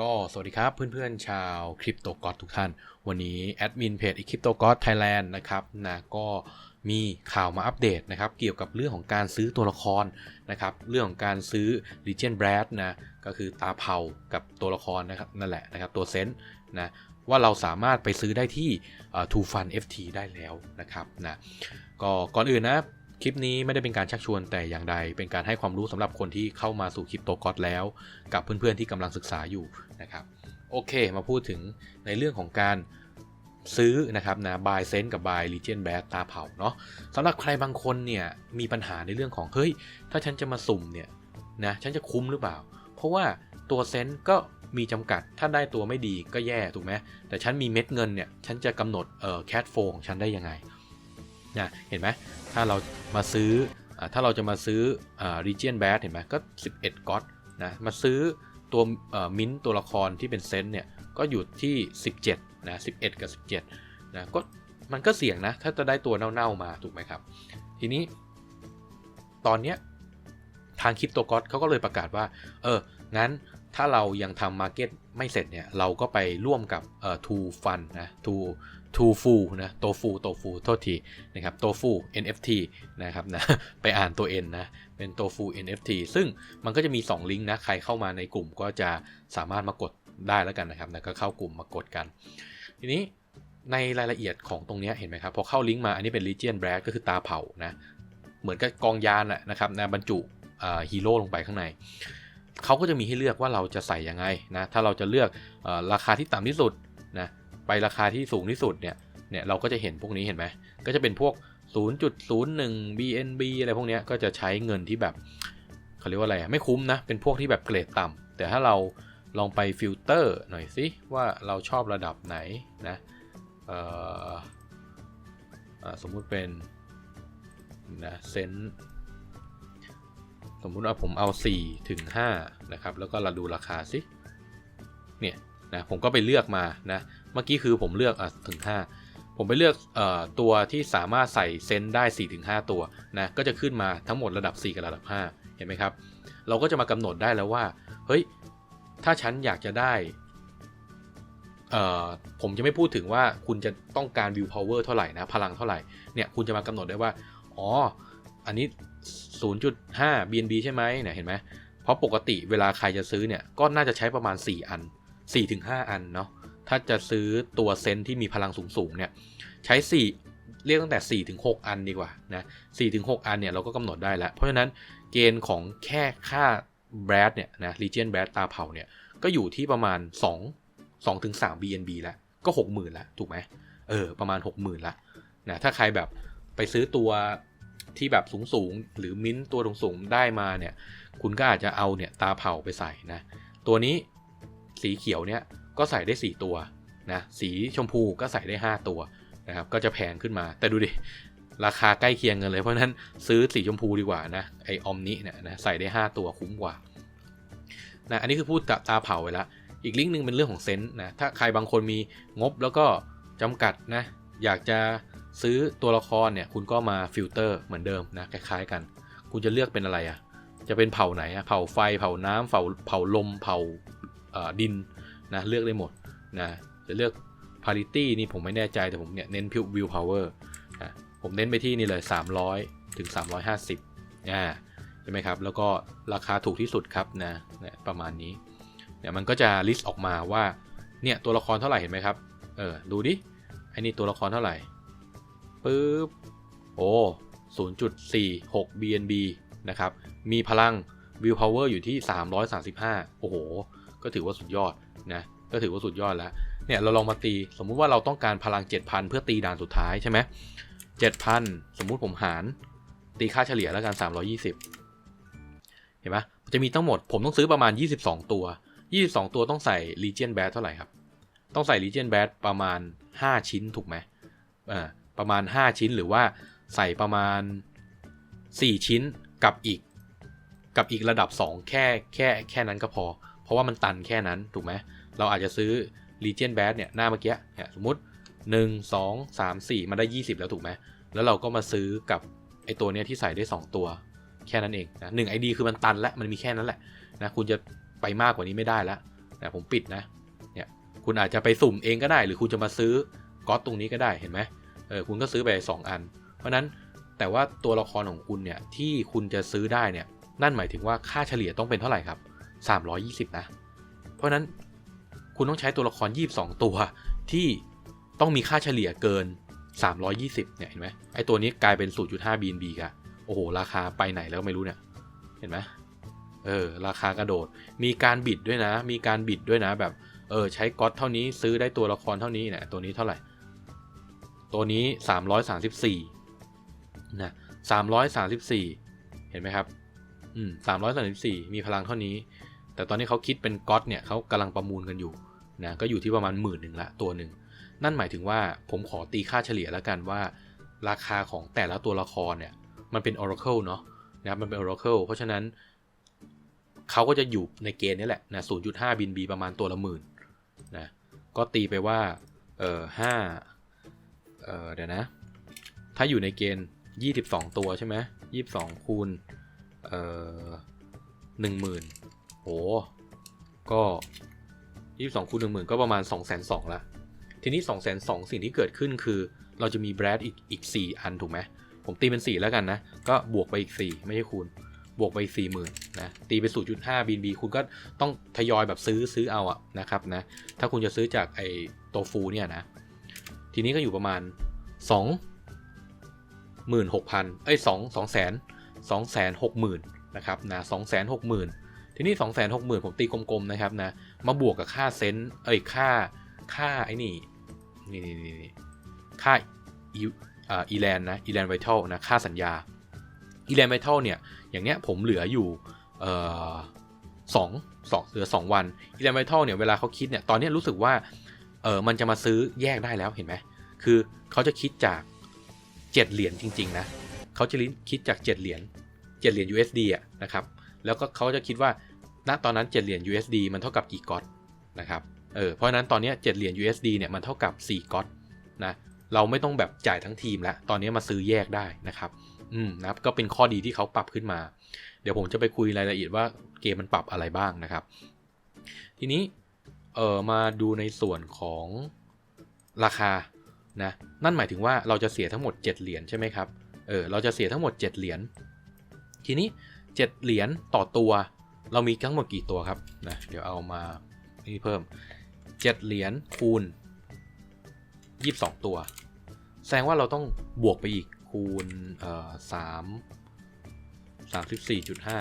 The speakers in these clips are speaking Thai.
ก็สวัสดีครับเพื่อนๆชาวคริปโตกอทุกท่าน วันนี้แอดมินเพจคริปโตกอ d ไทยแลนด์นะครับนะก็มีข่าวมาอัปเดตนะครับ เกี่ยวกับเรื่องของการซื้อตัวละครนะครับ เรื่องของการซื้อ Legion Brad นะ ก็คือตาเผากับตัวละครนะครับ นั่นแหละนะครับ ตัวเซนต์นะว่าเราสามารถไปซื้อได้ที่ Two Fun FT ได้แล้วนะครับนะก็ก่อนอื่นนะคลิปนี้ไม่ได้เป็นการชักชวนแต่อย่างใด เป็นการให้ความรู้สำหรับคนที่เข้ามาสู่คริปโตกอตแล้ว กับเพื่อนๆที่กำลังศึกษาอยู่ นะครับโอเคมาพูดถึงในเรื่องของการซื้อนะครับนะ buy sense กับ buy legion bad ตาเผาเนาะสำหรับใครบางคนเนี่ยมีปัญหาในเรื่องของเฮ้ยถ้าฉันจะมาสุ่มเนี่ยนะฉันจะคุ้มหรือเปล่า เพราะว่าตัวเซนต์ก็มีจำกัดถ้าได้ตัวไม่ดีก็แย่ถูกไหมแต่ฉันมีเม็ดเงินเนี่ยฉันจะกำหนดเอ่อ cat flow ของฉันได้ยังไงนะเห็นไหมถ้าเรามาซื้ออถ้าเราจะมาซื้ออ region bad เห็นไหมก็ 11ก๊อตนะมาซื้อ ตัวมิ้นตัวละครที่เป็นเซนเนี่ยก็อยู่ที่ 17นะ11 กับ 17นะก็มันก็เสี่ยงนะ ถ้าจะได้ตัวเน่าๆมาถูกไหมครับ ทีนี้ ตอนเนี้ยทางคริปโตกอ d เขาก็เลยประกาศว่า เออ งั้นถ้าเรายังทำมาร์เก็ตไม่เสร็จเนี่ย เราก็ไปร่วมกับเอ่อ Two Fun นะ Two Two Fu นะโตฟูโตฟูโทษทีนะครับโตฟู NFT นะครับนะไปอ่านตัว N นะเป็นโตฟู NFT ซึ่งมันก็จะมี 2 ลิงก์นะใครเข้ามาในกลุ่มก็จะสามารถมากดได้แล้วกันนะครับนะก็เข้ากลุ่มมากดกัน ทีนี้ในรายละเอียดของตรงนี้เห็นไหมครับ พอเข้าลิงก์มาอันนี้เป็น Legion Brad ก็คือตาเผานะเหมือนกับกองยานแหละนะครับนะบรรจุฮีโร่ลงไปข้างในเขาก็จะมีให้เลือกว่าเราจะใส่ยังไงนะถ้าเราจะเลือกอราคาที่ต่ำที่สุดนะ ไปราคาที่สูงที่สุดเนี่ยเนี่ยเราก็จะเห็นพวกนี้เห็นไหมก็จะเป็นพวก 0.01 BNB อะไรพวกนี้ก็จะใช้เงินที่แบบเขาเรียกว่าอะไรไม่คุ้มนะเป็นพวกที่แบบเกรดต่ำแต่ถ้าเราลองไปฟิลเตอร์หน่อยสิว่าเราชอบระดับไหนนะสมมุติเป็นนะเซนสมมุติว่าผมเอา 4 ถึง 5 นะครับ แล้วก็เราดูราคาสิเนี่ยนะผมก็ไปเลือกมานะ เมื่อกี้คือผมเลือกอะถึง 5 ผมไปเลือกเอ่อตัวที่สามารถใส่เซนได้ 4-5 ตัวนะก็จะขึ้นมาทั้งหมดระดับ 4 กับระดับ 5 เห็นไหมครับ เราก็จะมากำหนดได้แล้วว่า เฮ้ย ถ้าฉันอยากจะได้เอ่อผมจะไม่พูดถึงว่าคุณจะต้องการ view power เท่าไหร่นะ พลังเท่าไหร่เนี่ยคุณจะมากำหนดได้ว่า อ๋อ อันนี้ 0.5 BNB ใช่ไหมเนี่ยเห็นไหมเพราะปกติเวลาใครจะซื้อเนี่ยก็น่าจะใช้ประมาณ 4 อัน 4-5 อันเนาะ ถ้าจะซื้อตัวเซนที่มีพลังสูงๆเนี่ยใช้ 4 เรียกตั้งแต่4-6อันดีกว่านะ4-6อันเนี่ยเราก็กำหนดได้แล้ว เพราะฉะนั้นเกณฑ์ของแค่ค่าแบรดเนี่ยนะ Legion แบรดตาเผาเนี่ยก็อยู่ที่ประมาณ 2 2ถึง3 BNB แล้วก็ 60,000แล้วถูกไหมเออประมาณ 60,000ละนะถ้าใครแบบไปซื้อตัวที่แบบสูงๆหรือมิ้นตัวสูงๆได้มาเนี่ย คุณก็อาจจะเอาเนี่ยตาเผาไปใส่นะ ตัวนี้สีเขียวเนี่ย ก็ใส่ได้ 4 ตัวนะสีชมพูก็ใส่ได้ 5 ตัวนะครับก็จะแพงขึ้นมา แต่ดูดิ ราคาใกล้เคียงกันเลยเพราะนั้นซื้อสีชมพูดีกว่านะไอออมนี้เนี่ยนะใส่ได้ 5 ตัวคุ้มกว่านะอันนี้คือพูดตาเผาไว้ละอีกลิงก์หนึ่งเป็นเรื่องของเซนต์นะถ้าใครบางคนมีงบแล้วก็จำกัดนะอยากจะซื้อตัวละครเนี่ยคุณก็มาฟิลเตอร์เหมือนเดิมนะคล้ายๆกัน คุณจะเลือกเป็นอะไรอะ่ะจะเป็นเผ่าไหนอะเผ่าไฟเผ่าน้ำเผ่าเผ่าลมเผ่าดิน นะเลือกได้หมดนะจะเลือก parity นี่ผมไม่แน่ใจแต่ผมเนี่ยเน้น view power นะผมเน้นไปที่นี่เลย 300 ถึง 350อ่าใช่ไหมครับ แล้วก็ราคาถูกที่สุดครับนะนะประมาณนี้เนี่ยมันก็จะ list ออกมาว่าเนี่ยตัวละครเท่าไหร่เห็นไหมครับเออดูดิไอ้นี่ตัวละครเท่าไหร่ปึ๊บโอ้0.46 BNB นะครับ มีพลัง view power อยู่ที่ 335 โอ้โห ก็ถือว่าสุดยอด นะก็ถือว่าสุดยอดแล้วเนี่ยเราลองมาตีสมมุติว่าเราต้องการพลัง 7,000 เพื่อตีด่านสุดท้ายใช่ไหม7,000สมมุติผมหาร ตีค่าเฉลี่ยแล้วกัน 320 เห็นไหมจะมีทั้งหมดผมต้องซื้อประมาณ 22 ตัว 22 ตัวต้องใส่ Legion Bad เท่าไหร่ครับ ต้องใส่ Legion Bad ประมาณ 5 ชิ้นถูกไหมอ่าประมาณ 5 ชิ้นหรือว่าใส่ประมาณ 4 ชิ้นกับอีก กับอีกระดับ 2 แค่แค่แค่นั้นก็พอ เพราะว่ามันตันแค่นั้นถูกไหม เราอาจจะซื้อ Legion Bad เนี่ยหน้าเมื่อกี้เนี่ยสมมติ 1 2 3 4มาได้ 20 แล้วถูกไหม แล้วเราก็มาซื้อกับไอตัวเนี้ยที่ใส่ได้ 2 ตัวแค่นั้นเองนะหนึ่งไอดีคือมันตันแล้วมันมีแค่นั้นแหละนะคุณจะไปมากกว่านี้ไม่ได้แล้วนะผมปิดนะเนี่ยคุณอาจจะไปสุ่มเองก็ได้ หรือคุณจะมาซื้อก๊อตตรงนี้ก็ได้เห็นไหมเออคุณก็ซื้อไป 2 อัน เพราะนั้นแต่ว่าตัวละครของคุณเนี่ยที่คุณจะซื้อได้เนี่ยนั่นหมายถึงว่าค่าเฉลี่ยต้องเป็นเท่าไหร่ครับ 320 นะ เพราะนั้น คุณต้องใช้ตัวละคร 22 ตัว ที่ต้องมีค่าเฉลี่ยเกิน 320 เนี่ยเห็นไหมไอตัวนี้กลายเป็น 0.5 BNB กันโอ้โห ราคาไปไหนแล้วไม่รู้เนี่ย เห็นไหมเออ ราคากระโดด มีการบิดด้วยนะ มีการบิดด้วยนะแบบ เออ ใช้ก๊อตเท่านี้ซื้อได้ตัวละครเท่านี้เนี่ย ตัวนี้เท่าไหร่ ตัวนี้ 334 นะ 334 เห็นไหมครับ อืม334 มีพลังเท่านี้ แต่ตอนนี้เขาคิดเป็นก๊อตเนี่ยเขากำลังประมูลกันอยู่ นะก็อยู่ที่ประมาณหมื่นหนึ่งละตัวหนึ่งนั่นหมายถึงว่าผมขอตีค่าเฉลี่ยแล้วกันว่า ราคาของแต่ละตัวละครเนี่ยมันเป็น Oracle เนาะนะครับมันเป็น Oracle เพราะฉะนั้นเขาก็จะอยู่ในเกณฑ์นี้แหละนะ0.5 บินบีประมาณตัวละหมื่นนะก็ตีไปว่าเออห้าเออเดี๋ยวนะ ถ้าอยู่ในเกณฑ์ 22 ตัวใช่ไหม22คูณเออหนึ่งหมื่นโหก็ 22คูณ10,000ก็ประมาณ2 2 0 0 0ละทีนี้2 2 0 0 0สิ่งที่เกิดขึ้นคือ เราจะมีแบรดอีกอีก4อันถูกไหมผมตีเป็น4แล้วกันนะ ก็บวกไปอีก4ไม่ใช่คูณบวกไปอีก40,000นะตีไป0.5 BNB คุณก็ต้องทยอยแบบซื้อซื้อเอาอะนะครับนะถ้าคุณจะซื้อจากไอ้ตัวฟูเนี่ยนะ ทีนี้ก็อยู่ประมาณ2 16,000เอ้ย2 2แสน2แสน60,000นะครับนะ2แสน60,000 ทีนี้2 6 0 0 0 0ผมตีกลมๆนะครับนะมาบวกกับค่าเซนต์เอ้ยค่าค่าไอ้นี่นี่นี่นี่ค่าอีอ่าอีแลนนะอีแลนไวทัลนะค่าสัญญาอีแลนไวทัลเนี่ยอย่างเนี้ยผมเหลืออยู่เอ่อสองสองเหลือ2วันอีแลนไวทัลเนี่ยเวลาเขาคิดเนี่ยตอนนี้รู้สึกว่าเออมันจะมาซื้อแยกได้แล้วเห็นไหมคือเขาจะคิดจาก7เหรียญจริง ๆ นะเขาจะคิดจาก7เหรียญ7เหรียญ USD อะนะครับแล้วก็เขาจะคิดว่า ณตอนนั้น 7 เหรียญ USD มันเท่ากับกี่ก๊อตนะครับ เออ เพราะนั้นตอนนี้7เหรียญ USD เนี่ยมันเท่ากับ 4ก๊อตนะ เราไม่ต้องแบบจ่ายทั้งทีมแล้ว ตอนนี้มาซื้อแยกได้นะครับ อืมนะครับ ก็เป็นข้อดีที่เขาปรับขึ้นมา เดี๋ยวผมจะไปคุยรายละเอียดว่าเกมมันปรับอะไรบ้างนะครับ ทีนี้ เออมาดูในส่วนของราคา นะ นั่นหมายถึงว่าเราจะเสียทั้งหมด 7 เหรียญใช่ไหมครับ เออ เราจะเสียทั้งหมด 7 เหรียญ ทีนี้ 7 เหรียญต่อตัว เรามีทั้งหมดกี่ตัวครับนะเดี๋ยวเอามานี่เพิ่ม7เหรียญคูณ22ตัว แสดงว่าเราต้องบวกไปอีกคูณเอ่อสามสามสิบสี่จุดห้า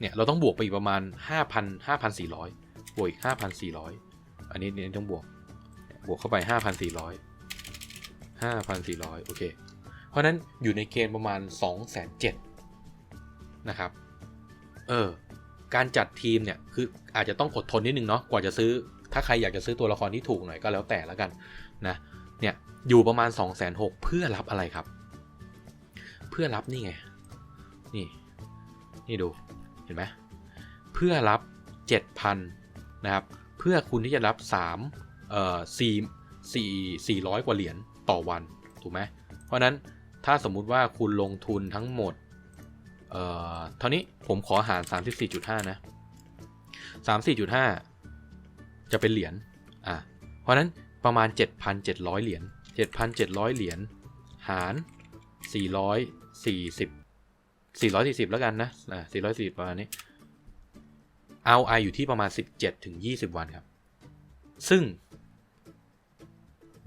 เนี่ยเราต้องบวกไปอีกประมาณ5,000 5,400บวกอีก5,400อันนี้เนี่ยต้องบวกบวกเข้าไป5,400 5,400โอเค เพราะนั้นอยู่ในเกณฑ์ประมาณ2,700นะครับ เออ การจัดทีมเนี่ยคืออาจจะต้องอดทนนิดนึงเนาะกว่าจะซื้อ ถ้าใครอยากจะซื้อตัวละครที่ถูกหน่อยก็แล้วแต่แล้วกันนะเนี่ยอยู่ประมาณ2องแสนหเพื่อรับอะไรครับ เพื่อรับนี่ไง นี่นี่ดูเห็นไหมเพื่อรับ 7,000นะครับเพื่อคุณที่จะรับ3เอ่อ4 4 400 กว่าเหรียญต่อวันถูกไหมเพราะนั้นถ้าสมมุติว่าคุณลงทุนทั้งหมด อ่อเท่านี้ผมขอหาร 34.5 นะ 34.5 จะเป็นเหรียญอะเพราะนั้นประมาณ 7,700 เหรียญ7,700 เหรียญหาร 440 440 แล้วกันนะอะ440 ประมาณนี้เอาไออยู่ที่ประมาณ 17ถึง20 วันครับ ซึ่ง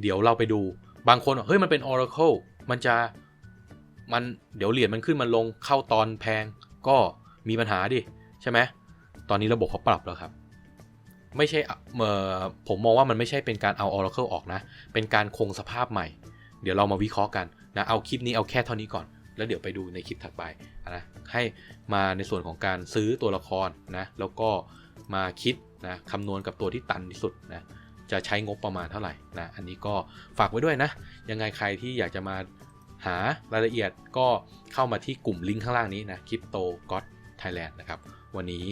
เดี๋ยวเราไปดูบางคนบอกเฮ้ยมันเป็น Oracle มันจะ มันเดี๋ยวเหรียญมันขึ้นมันลงเข้าตอนแพงก็มีปัญหาดิใช่ไหมตอนนี้ระบบเขาปรับแล้วครับ ไม่ใช่เออผมมองว่ามันไม่ใช่เป็นการเอา Oracle ออกนะ เป็นการคงสภาพใหม่ เดี๋ยวเรามาวิเคราะห์กันนะเอาคลิปนี้เอาแค่เท่านี้ก่อน แล้วเดี๋ยวไปดูในคลิปถัดไปนะให้มาในส่วนของการซื้อตัวละครนะแล้วก็มาคิดนะคำนวณกับตัวที่ตันที่สุดนะจะใช้งบประมาณเท่าไหร่นะอันนี้ก็ฝากไว้ด้วยนะ ยังไงใครที่อยากจะมา หารายละเอียดก็เข้ามาที่กลุ่มลิงก์ข้างล่างนี้นะ Crypto God Thailand นะครับ วันนี้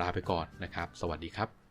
ลาไปก่อนนะครับ สวัสดีครับ